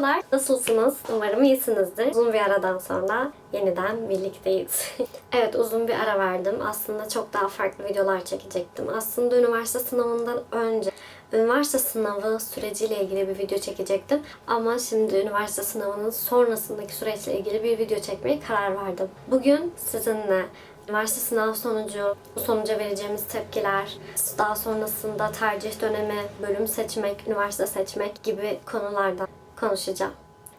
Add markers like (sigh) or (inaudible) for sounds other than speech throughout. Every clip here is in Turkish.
Merhabalar, nasılsınız? Umarım iyisinizdir. Uzun bir aradan sonra yeniden birlikteyiz. (laughs) evet, uzun bir ara verdim. Aslında çok daha farklı videolar çekecektim. Aslında üniversite sınavından önce üniversite sınavı süreciyle ilgili bir video çekecektim. Ama şimdi üniversite sınavının sonrasındaki süreçle ilgili bir video çekmeye karar verdim. Bugün sizinle üniversite sınav sonucu, bu sonuca vereceğimiz tepkiler, daha sonrasında tercih dönemi, bölüm seçmek, üniversite seçmek gibi konulardan konuşacağım.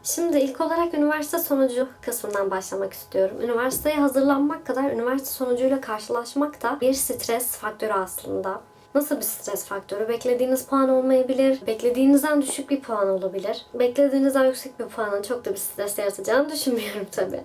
Şimdi ilk olarak üniversite sonucu kısmından başlamak istiyorum. Üniversiteye hazırlanmak kadar üniversite sonucuyla karşılaşmak da bir stres faktörü aslında. Nasıl bir stres faktörü? Beklediğiniz puan olmayabilir, beklediğinizden düşük bir puan olabilir. Beklediğinizden yüksek bir puanın çok da bir stres yaratacağını düşünmüyorum tabii.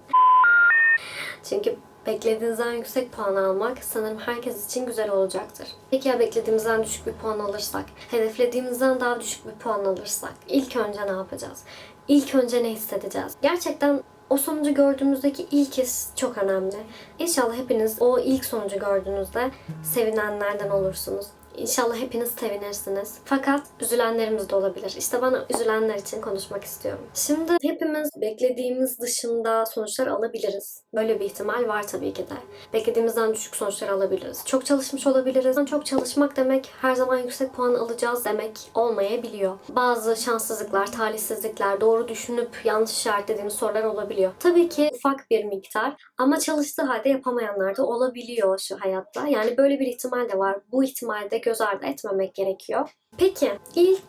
Çünkü beklediğinizden yüksek puan almak sanırım herkes için güzel olacaktır. Peki ya beklediğimizden düşük bir puan alırsak, hedeflediğimizden daha düşük bir puan alırsak ilk önce ne yapacağız? İlk önce ne hissedeceğiz? Gerçekten o sonucu gördüğümüzdeki ilk his çok önemli. İnşallah hepiniz o ilk sonucu gördüğünüzde sevinenlerden olursunuz. İnşallah hepiniz sevinirsiniz. Fakat üzülenlerimiz de olabilir. İşte bana üzülenler için konuşmak istiyorum. Şimdi hepimiz beklediğimiz dışında sonuçlar alabiliriz. Böyle bir ihtimal var tabii ki de. Beklediğimizden düşük sonuçlar alabiliriz. Çok çalışmış olabiliriz. Çok çalışmak demek her zaman yüksek puan alacağız demek olmayabiliyor. Bazı şanssızlıklar, talihsizlikler, doğru düşünüp yanlış işaretlediğimiz sorular olabiliyor. Tabii ki ufak bir miktar ama çalıştığı halde yapamayanlar da olabiliyor şu hayatta. Yani böyle bir ihtimal de var. Bu ihtimalde göz ardı etmemek gerekiyor. Peki ilk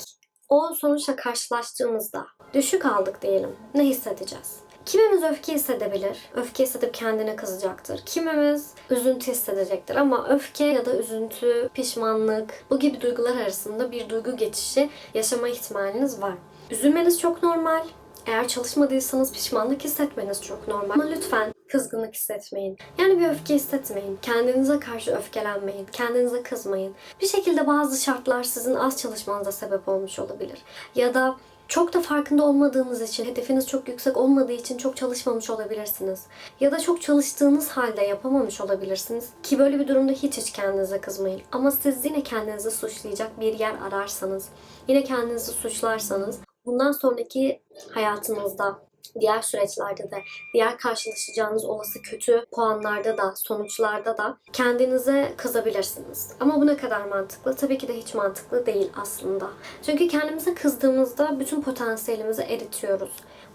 o sonuçla karşılaştığımızda düşük aldık diyelim. Ne hissedeceğiz? Kimimiz öfke hissedebilir. Öfke hissedip kendine kızacaktır. Kimimiz üzüntü hissedecektir ama öfke ya da üzüntü, pişmanlık bu gibi duygular arasında bir duygu geçişi yaşama ihtimaliniz var. Üzülmeniz çok normal. Eğer çalışmadıysanız pişmanlık hissetmeniz çok normal. Ama lütfen kızgınlık hissetmeyin. Yani bir öfke hissetmeyin. Kendinize karşı öfkelenmeyin. Kendinize kızmayın. Bir şekilde bazı şartlar sizin az çalışmanıza sebep olmuş olabilir. Ya da çok da farkında olmadığınız için, hedefiniz çok yüksek olmadığı için çok çalışmamış olabilirsiniz. Ya da çok çalıştığınız halde yapamamış olabilirsiniz. Ki böyle bir durumda hiç hiç kendinize kızmayın. Ama siz yine kendinizi suçlayacak bir yer ararsanız, yine kendinizi suçlarsanız bundan sonraki hayatınızda diğer süreçlerde de, diğer karşılaşacağınız olası kötü puanlarda da, sonuçlarda da kendinize kızabilirsiniz. Ama bu ne kadar mantıklı? Tabii ki de hiç mantıklı değil aslında. Çünkü kendimize kızdığımızda bütün potansiyelimizi eritiyoruz.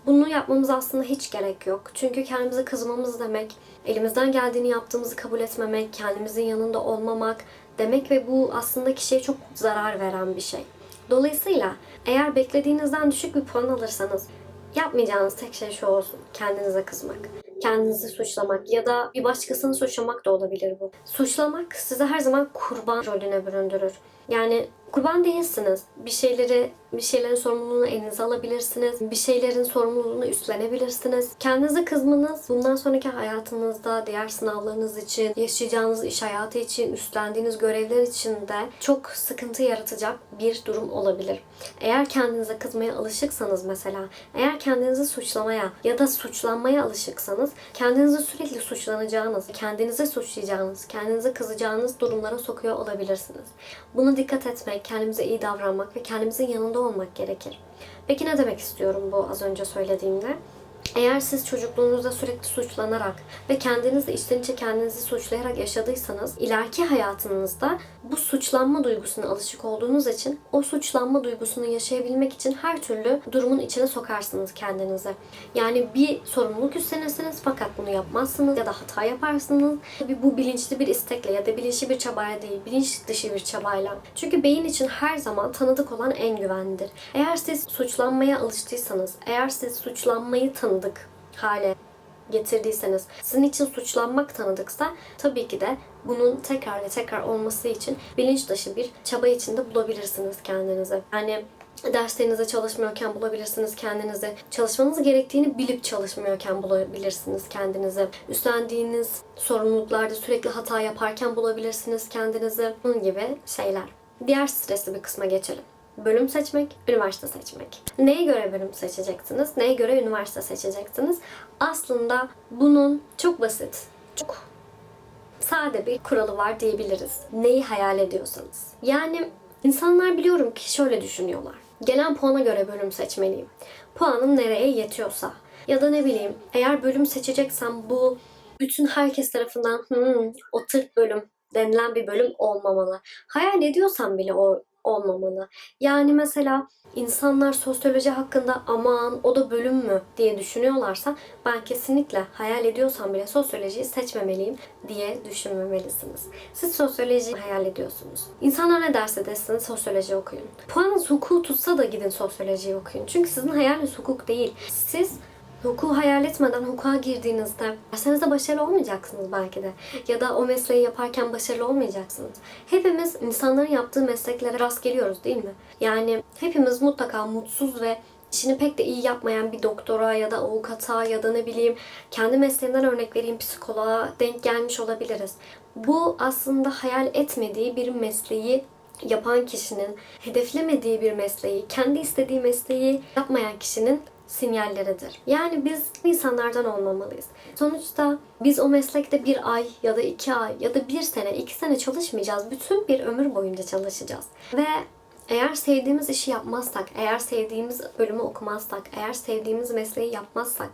Bunu yapmamız aslında hiç gerek yok. Çünkü kendimize kızmamız demek, elimizden geldiğini yaptığımızı kabul etmemek, kendimizin yanında olmamak demek ve bu aslında kişiye çok zarar veren bir şey. Dolayısıyla eğer beklediğinizden düşük bir puan alırsanız Yapmayacağınız tek şey şu olsun. Kendinize kızmak. Kendinizi suçlamak ya da bir başkasını suçlamak da olabilir bu. Suçlamak sizi her zaman kurban rolüne büründürür. Yani kurban değilsiniz. Bir şeyleri, bir şeylerin sorumluluğunu elinize alabilirsiniz. Bir şeylerin sorumluluğunu üstlenebilirsiniz. Kendinize kızmanız bundan sonraki hayatınızda, diğer sınavlarınız için, yaşayacağınız iş hayatı için, üstlendiğiniz görevler için de çok sıkıntı yaratacak bir durum olabilir. Eğer kendinize kızmaya alışıksanız mesela, eğer kendinizi suçlamaya ya da suçlanmaya alışıksanız kendinizi sürekli suçlanacağınız, kendinize suçlayacağınız, kendinize kızacağınız durumlara sokuyor olabilirsiniz. Buna dikkat etmek, kendimize iyi davranmak ve kendimizin yanında olmak gerekir. Peki ne demek istiyorum bu az önce söylediğimde? Eğer siz çocukluğunuzda sürekli suçlanarak ve kendiniz de içten içe kendinizi suçlayarak yaşadıysanız ileriki hayatınızda bu suçlanma duygusuna alışık olduğunuz için o suçlanma duygusunu yaşayabilmek için her türlü durumun içine sokarsınız kendinizi. Yani bir sorumluluk üstlenirsiniz fakat bunu yapmazsınız ya da hata yaparsınız. Tabii bu bilinçli bir istekle ya da bilinçli bir çabaya değil, bilinç dışı bir çabayla. Çünkü beyin için her zaman tanıdık olan en güvenlidir. Eğer siz suçlanmaya alıştıysanız, eğer siz suçlanmayı tanıdık hale getirdiyseniz, sizin için suçlanmak tanıdıksa tabii ki de bunun tekrar ve tekrar olması için bilinç dışı bir çaba içinde bulabilirsiniz kendinizi. Yani derslerinize çalışmıyorken bulabilirsiniz kendinizi. Çalışmanız gerektiğini bilip çalışmıyorken bulabilirsiniz kendinizi. Üstlendiğiniz sorumluluklarda sürekli hata yaparken bulabilirsiniz kendinizi. Bunun gibi şeyler. Diğer stresli bir kısma geçelim bölüm seçmek, üniversite seçmek. Neye göre bölüm seçeceksiniz? Neye göre üniversite seçeceksiniz? Aslında bunun çok basit, çok sade bir kuralı var diyebiliriz. Neyi hayal ediyorsanız. Yani insanlar biliyorum ki şöyle düşünüyorlar. gelen puana göre bölüm seçmeliyim. Puanım nereye yetiyorsa. Ya da ne bileyim eğer bölüm seçeceksem bu bütün herkes tarafından hmm, o tırt bölüm denilen bir bölüm olmamalı. Hayal ediyorsam bile o olmamalı. Yani mesela insanlar sosyoloji hakkında aman o da bölüm mü diye düşünüyorlarsa ben kesinlikle hayal ediyorsam bile sosyolojiyi seçmemeliyim diye düşünmemelisiniz. Siz sosyoloji hayal ediyorsunuz. İnsanlar ne derse desin sosyoloji okuyun. Puanınız hukuku tutsa da gidin sosyolojiyi okuyun. Çünkü sizin hayaliniz hukuk değil. Siz Hukuku hayal etmeden hukuka girdiğinizde derslerinizde başarılı olmayacaksınız belki de. Ya da o mesleği yaparken başarılı olmayacaksınız. Hepimiz insanların yaptığı mesleklere rast geliyoruz değil mi? Yani hepimiz mutlaka mutsuz ve işini pek de iyi yapmayan bir doktora ya da avukata ya da ne bileyim kendi mesleğinden örnek vereyim psikoloğa denk gelmiş olabiliriz. Bu aslında hayal etmediği bir mesleği yapan kişinin, hedeflemediği bir mesleği, kendi istediği mesleği yapmayan kişinin sinyalleridir. Yani biz insanlardan olmamalıyız. Sonuçta biz o meslekte bir ay ya da iki ay ya da bir sene, iki sene çalışmayacağız. Bütün bir ömür boyunca çalışacağız. Ve eğer sevdiğimiz işi yapmazsak, eğer sevdiğimiz bölümü okumazsak, eğer sevdiğimiz mesleği yapmazsak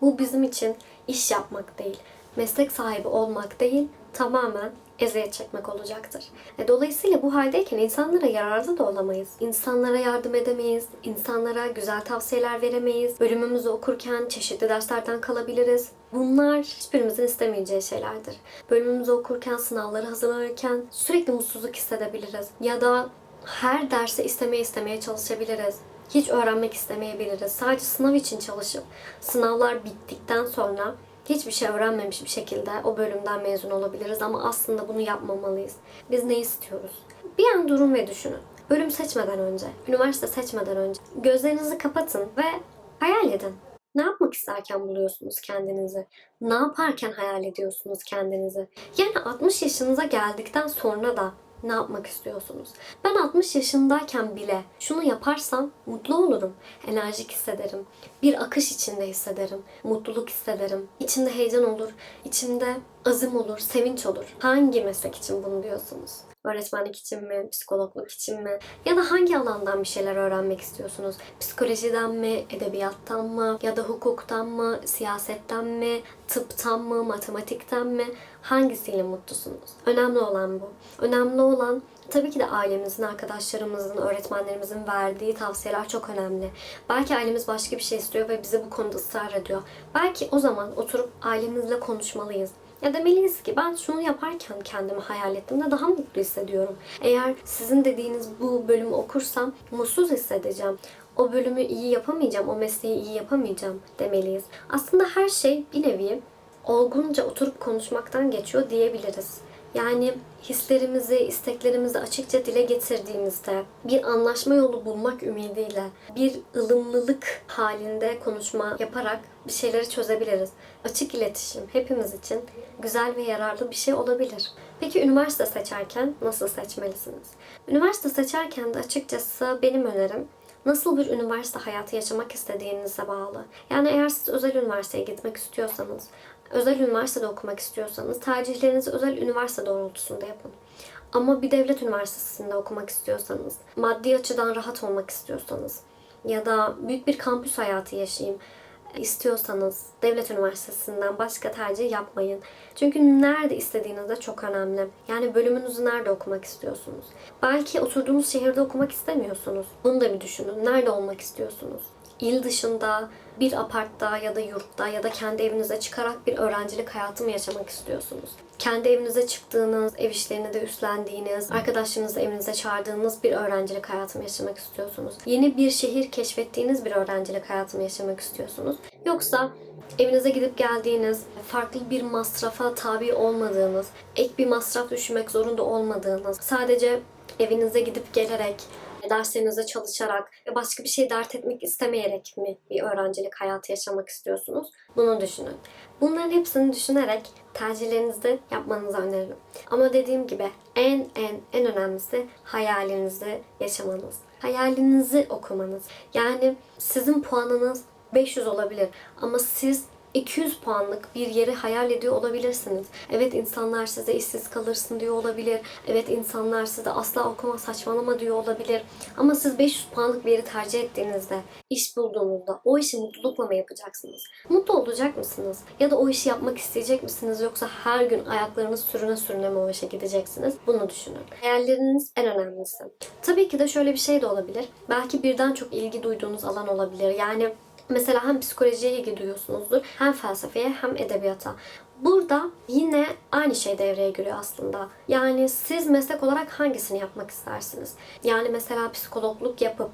bu bizim için iş yapmak değil, meslek sahibi olmak değil, tamamen eziyet çekmek olacaktır. E, Dolayısıyla bu haldeyken insanlara yararlı da olamayız. İnsanlara yardım edemeyiz, insanlara güzel tavsiyeler veremeyiz. Bölümümüzü okurken çeşitli derslerden kalabiliriz. Bunlar hiçbirimizin istemeyeceği şeylerdir. Bölümümüzü okurken, sınavları hazırlanırken sürekli mutsuzluk hissedebiliriz. Ya da her derse istemeye istemeye çalışabiliriz. Hiç öğrenmek istemeyebiliriz. Sadece sınav için çalışıp sınavlar bittikten sonra hiçbir şey öğrenmemiş bir şekilde o bölümden mezun olabiliriz ama aslında bunu yapmamalıyız. Biz ne istiyoruz? Bir an durun ve düşünün. Bölüm seçmeden önce, üniversite seçmeden önce gözlerinizi kapatın ve hayal edin. Ne yapmak isterken buluyorsunuz kendinizi? Ne yaparken hayal ediyorsunuz kendinizi? Yani 60 yaşınıza geldikten sonra da ne yapmak istiyorsunuz? Ben 60 yaşındayken bile şunu yaparsam mutlu olurum. Enerjik hissederim. Bir akış içinde hissederim. Mutluluk hissederim. İçimde heyecan olur. içimde azim olur, sevinç olur. Hangi meslek için bunu diyorsunuz? Öğretmenlik için mi, psikologluk için mi? Ya da hangi alandan bir şeyler öğrenmek istiyorsunuz? Psikolojiden mi, edebiyattan mı, ya da hukuktan mı, siyasetten mi, tıptan mı, matematikten mi? Hangisiyle mutlusunuz? Önemli olan bu. Önemli olan Tabii ki de ailemizin, arkadaşlarımızın, öğretmenlerimizin verdiği tavsiyeler çok önemli. Belki ailemiz başka bir şey istiyor ve bize bu konuda ısrar ediyor. Belki o zaman oturup ailemizle konuşmalıyız. Ya demeliyiz ki ben şunu yaparken kendimi hayal ettiğimde daha mutlu hissediyorum. Eğer sizin dediğiniz bu bölümü okursam mutsuz hissedeceğim. O bölümü iyi yapamayacağım, o mesleği iyi yapamayacağım demeliyiz. Aslında her şey bir nevi olgunca oturup konuşmaktan geçiyor diyebiliriz. Yani hislerimizi, isteklerimizi açıkça dile getirdiğimizde bir anlaşma yolu bulmak ümidiyle bir ılımlılık halinde konuşma yaparak bir şeyleri çözebiliriz. Açık iletişim hepimiz için güzel ve yararlı bir şey olabilir. Peki üniversite seçerken nasıl seçmelisiniz? Üniversite seçerken de açıkçası benim önerim nasıl bir üniversite hayatı yaşamak istediğinize bağlı. Yani eğer siz özel üniversiteye gitmek istiyorsanız, özel üniversitede okumak istiyorsanız tercihlerinizi özel üniversite doğrultusunda yapın. Ama bir devlet üniversitesinde okumak istiyorsanız, maddi açıdan rahat olmak istiyorsanız ya da büyük bir kampüs hayatı yaşayayım istiyorsanız devlet üniversitesinden başka tercih yapmayın. Çünkü nerede istediğiniz de çok önemli. Yani bölümünüzü nerede okumak istiyorsunuz? Belki oturduğunuz şehirde okumak istemiyorsunuz. Bunu da bir düşünün. Nerede olmak istiyorsunuz? İl dışında, bir apartta ya da yurtta ya da kendi evinize çıkarak bir öğrencilik hayatı mı yaşamak istiyorsunuz? Kendi evinize çıktığınız, ev işlerini de üstlendiğiniz, arkadaşlarınızı evinize çağırdığınız bir öğrencilik hayatı mı yaşamak istiyorsunuz? Yeni bir şehir keşfettiğiniz bir öğrencilik hayatı mı yaşamak istiyorsunuz? Yoksa evinize gidip geldiğiniz, farklı bir masrafa tabi olmadığınız, ek bir masraf düşünmek zorunda olmadığınız, sadece evinize gidip gelerek derslerinize çalışarak ve başka bir şey dert etmek istemeyerek mi bir öğrencilik hayatı yaşamak istiyorsunuz? Bunu düşünün. Bunların hepsini düşünerek tercihlerinizi yapmanızı öneririm. Ama dediğim gibi en en en önemlisi hayalinizi yaşamanız. Hayalinizi okumanız. Yani sizin puanınız 500 olabilir ama siz 200 puanlık bir yeri hayal ediyor olabilirsiniz. Evet insanlar size işsiz kalırsın diyor olabilir. Evet insanlar size asla okuma saçmalama diyor olabilir. Ama siz 500 puanlık bir yeri tercih ettiğinizde, iş bulduğunuzda o işi mutlulukla mı yapacaksınız? Mutlu olacak mısınız? Ya da o işi yapmak isteyecek misiniz? Yoksa her gün ayaklarınız sürüne sürüne mi o işe gideceksiniz? Bunu düşünün. Hayalleriniz en önemlisi. Tabii ki de şöyle bir şey de olabilir. Belki birden çok ilgi duyduğunuz alan olabilir. Yani Mesela hem psikolojiye ilgi duyuyorsunuzdur, hem felsefeye hem edebiyata. Burada yine aynı şey devreye giriyor aslında. Yani siz meslek olarak hangisini yapmak istersiniz? Yani mesela psikologluk yapıp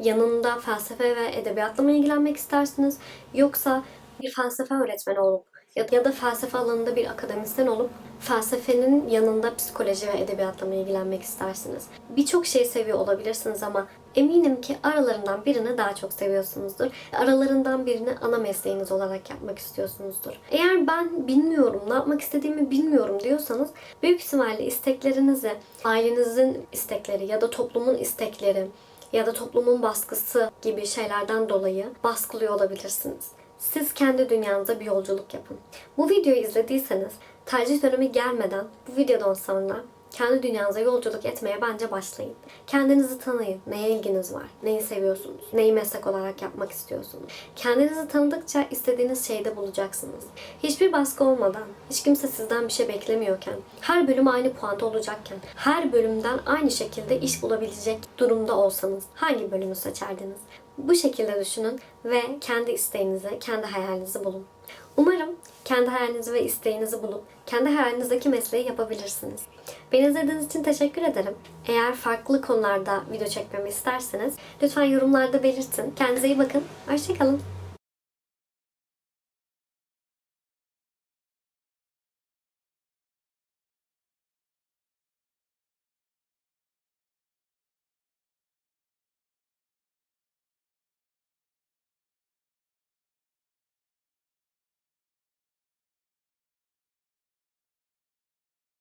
yanında felsefe ve edebiyatla mı ilgilenmek istersiniz? Yoksa bir felsefe öğretmeni olup ya da felsefe alanında bir akademisyen olup felsefenin yanında psikoloji ve edebiyatla mı ilgilenmek istersiniz? Birçok şey seviyor olabilirsiniz ama eminim ki aralarından birini daha çok seviyorsunuzdur. Aralarından birini ana mesleğiniz olarak yapmak istiyorsunuzdur. Eğer ben bilmiyorum, ne yapmak istediğimi bilmiyorum diyorsanız büyük ihtimalle isteklerinizi, ailenizin istekleri ya da toplumun istekleri ya da toplumun baskısı gibi şeylerden dolayı baskılıyor olabilirsiniz. Siz kendi dünyanıza bir yolculuk yapın. Bu videoyu izlediyseniz tercih dönemi gelmeden bu videodan sonra kendi dünyanıza yolculuk etmeye bence başlayın. Kendinizi tanıyın. Neye ilginiz var? Neyi seviyorsunuz? Neyi meslek olarak yapmak istiyorsunuz? Kendinizi tanıdıkça istediğiniz şeyde bulacaksınız. Hiçbir baskı olmadan, hiç kimse sizden bir şey beklemiyorken, her bölüm aynı puanda olacakken, her bölümden aynı şekilde iş bulabilecek durumda olsanız hangi bölümü seçerdiniz? Bu şekilde düşünün ve kendi isteğinizi, kendi hayalinizi bulun. Umarım kendi hayalinizi ve isteğinizi bulup kendi hayalinizdeki mesleği yapabilirsiniz. Beni izlediğiniz için teşekkür ederim. Eğer farklı konularda video çekmemi isterseniz lütfen yorumlarda belirtin. Kendinize iyi bakın. Hoşçakalın.